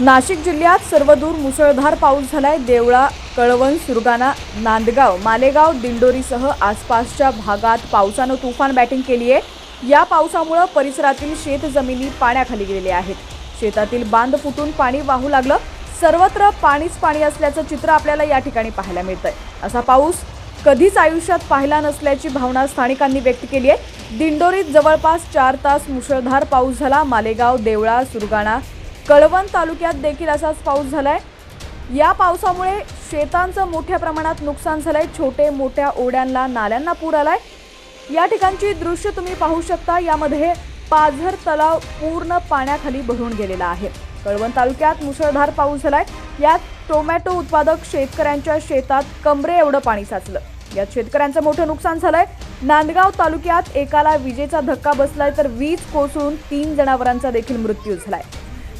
नाशिक जिल्ह्यात सर्वदूर मुसळधार पाऊस झालाय. देवळा कळवण सुरगाणा नांदगाव मालेगाव दिंडोरीसह आसपासच्या भागात पावसानं तुफान बॅटिंग केली आहे. या पावसामुळं परिसरातील शेतजमिनी पाण्याखाली गेलेल्या आहेत. शेतातील बांध फुटून पाणी वाहू लागलं. सर्वत्र पाणीच पाणी असल्याचं चित्र आपल्याला या ठिकाणी पाहायला मिळतंय. असा पाऊस कधीच आयुष्यात पाहिला नसल्याची भावना स्थानिकांनी व्यक्त केली आहे. दिंडोरीत जवळपास चार तास मुसळधार पाऊस झाला. मालेगाव देवळा सुरगाणा कळवण तालुक्यात देखील असाच पाऊस झालाय. या पावसामुळे शेतांचं मोठ्या प्रमाणात नुकसान झालंय. छोटे मोठ्या ओढ्यांना नाल्यांना पूर आलाय. या ठिकाणची दृश्य तुम्ही पाहू शकता. यामध्ये पाझर तलाव पूर्ण पाण्याखाली भरून गेलेला आहे. कळवण तालुक्यात मुसळधार पाऊस झालाय. यात टोमॅटो उत्पादक शेतकऱ्यांच्या शेतात कमरे एवढं पाणी साचलं. यात शेतकऱ्यांचं मोठं नुकसान झालंय. नांदगाव तालुक्यात एकाला विजेचा धक्का बसलाय तर वीज कोसळून तीन जनावरांचा देखील मृत्यू झालाय.